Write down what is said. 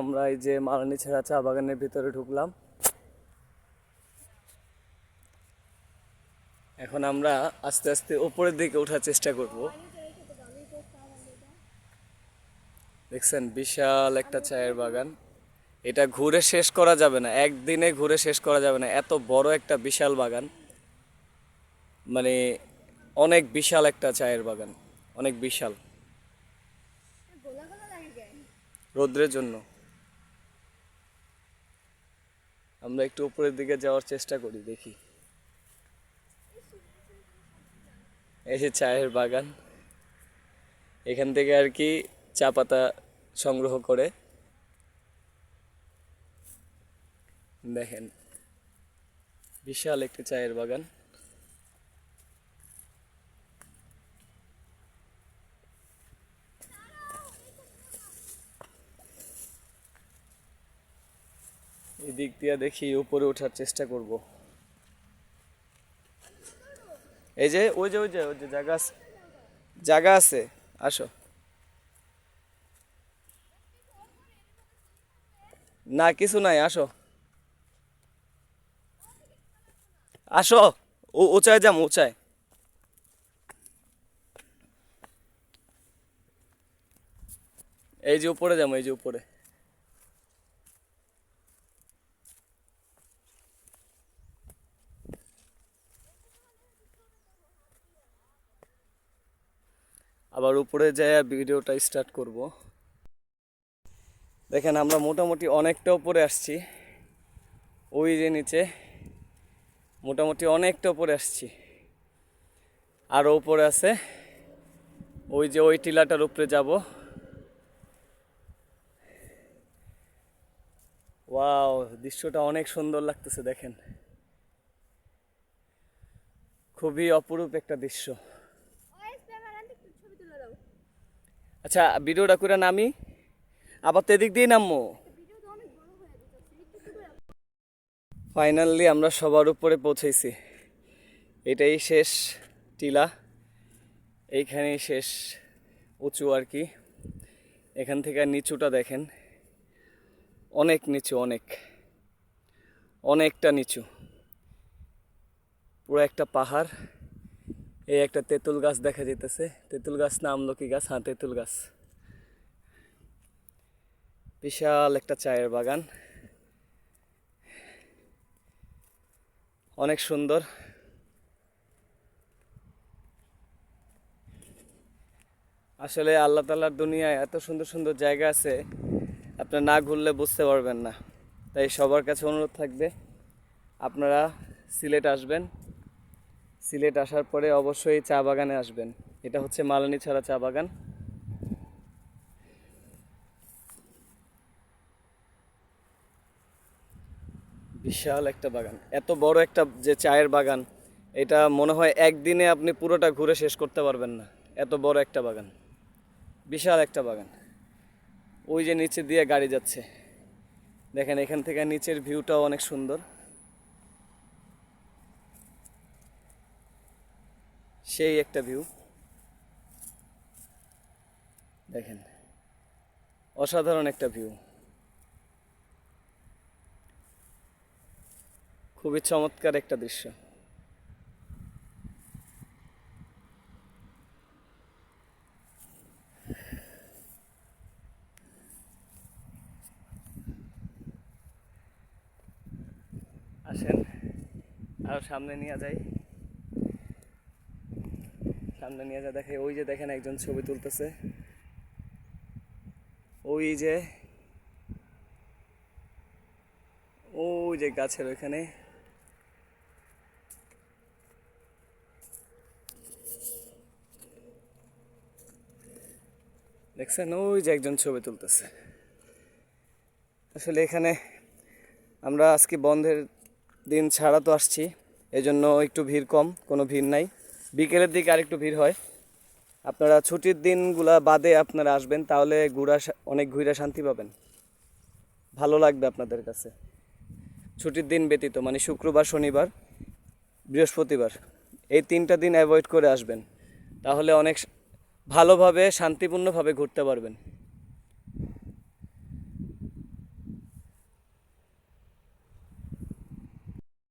আমরা এই যে মালানি ছেড়া চা বাগানের ভিতরে ঢুকলাম। এখন আমরা আস্তে আস্তে উপরের দিকে ওঠার চেষ্টা করব। দেখছেন, বিশাল একটা চায়ের বাগান। এটা ঘুরে শেষ করা যাবে না, একদিনে ঘুরে শেষ করা যাবে না। এত বড় একটা বিশাল বাগান। মানে অনেক বিশাল একটা চায়ের বাগান, অনেক বিশাল। রোদ্রের জন্য। আমরা একটু উপরের দিকে যাওয়ার চেষ্টা করি, দেখি। এই যে চায়ের বাগান। এখান থেকে আর কি চা পাতা সংগ্রহ করে। দেখেন, বিশাল একটি চায়ের বাগান। এই দিক দিয়ে দেখি উপরে ওঠার চেষ্টা করব। এই যে, ওই যে ওই যে ওই যে, জায়গা আছে। জায়গা আছে, আসো। না, কিছু নাই, আসো। আসো, ও, উঁচায় যাম, উঁচায়। এই যে উপরে যাম, এই যে উপরে। আবার উপরে যায় ভিডিওটা স্টার্ট করব। দেখেন আমরা মোটামুটি অনেকটা উপরে আসছি। ওই যে নিচে মোটামুটি অনেকটা উপরে আসছি। আরও উপরে আছে। ওই যে ওই টিলাটার উপরে যাব। ওয়াও, দৃশ্যটা অনেক সুন্দর লাগতেছে দেখেন। খুবই অপরূপ একটা দৃশ্য। আচ্ছা ভিডিওটা করে নামি। আবার তো এদিক দিয়ে নামবো। ফাইনালি আমরা সবার উপরে পৌঁছেছি। এটাই শেষ টিলা। এইখানেই শেষ উঁচু আর কি। এখান থেকে নিচুটা দেখেন। অনেক নিচু, অনেক। অনেকটা নিচু। পুরো একটা পাহাড়। এই একটা তেঁতুল গাছ দেখা যেতেছে তেঁতুল গাছ না আমলকি গাছ? হ্যাঁ তেঁতুল গাছ। বিশাল একটা চায়ের বাগান। অনেক সুন্দর। আসলে আল্লাহ তালার দুনিয়ায় এত সুন্দর সুন্দর জায়গা আছে আপনার না ঘুরলে বুঝতে পারবেন না। তাই সবার কাছে অনুরোধ থাকবে, আপনারা সিলেট আসবেন। সিলেট আসার পরে অবশ্যই চা বাগানে আসবেন। এটা হচ্ছে মালানি ছাড়া চা বাগান। বিশাল একটা বাগান। এত বড় একটা যে চায়ের বাগান, এটা মনে হয় একদিনে আপনি পুরোটা ঘুরে শেষ করতে পারবেন না। এত বড় একটা বাগান। বিশাল একটা বাগান। ওই যে নিচে দিয়ে গাড়ি যাচ্ছে। দেখেন এখান থেকে নিচের ভিউটাও অনেক সুন্দর। সেই একটা ভিউ দেখেন, অসাধারণ একটা ভিউ খুবই চমৎকার একটা দৃশ্য। আসেন, আরও সামনে নিয়ে যাই। সামনে নিয়ে যা দেখে ওই যে দেখেন একজন ছবি তুলতেছে। ওই যে ওই যে গাছের ওইখানে দেখছেন? ওই যে একজন ছবি তুলতেছে। আসলে এখানে আমরা আজকে বন্ধের দিন ছাড়া তো আসছি, এজন্য একটু ভিড় কম, কোনো ভিড় নাই। বিকেলের দিকে আরেকটু ভিড় হয়। আপনারা ছুটির দিনগুলা বাদে আপনারা আসবেন, তাহলে ঘুরা অনেক ঘুরে শান্তি পাবেন। ভালো লাগবে আপনাদের কাছে। ছুটির দিন ব্যতীত মানে শুক্রবার, শনিবার, বৃহস্পতিবার, এই তিনটা দিন অ্যাভয়েড করে আসবেন। তাহলে অনেক ভালোভাবে, শান্তিপূর্ণভাবে ঘুরতে পারবেন।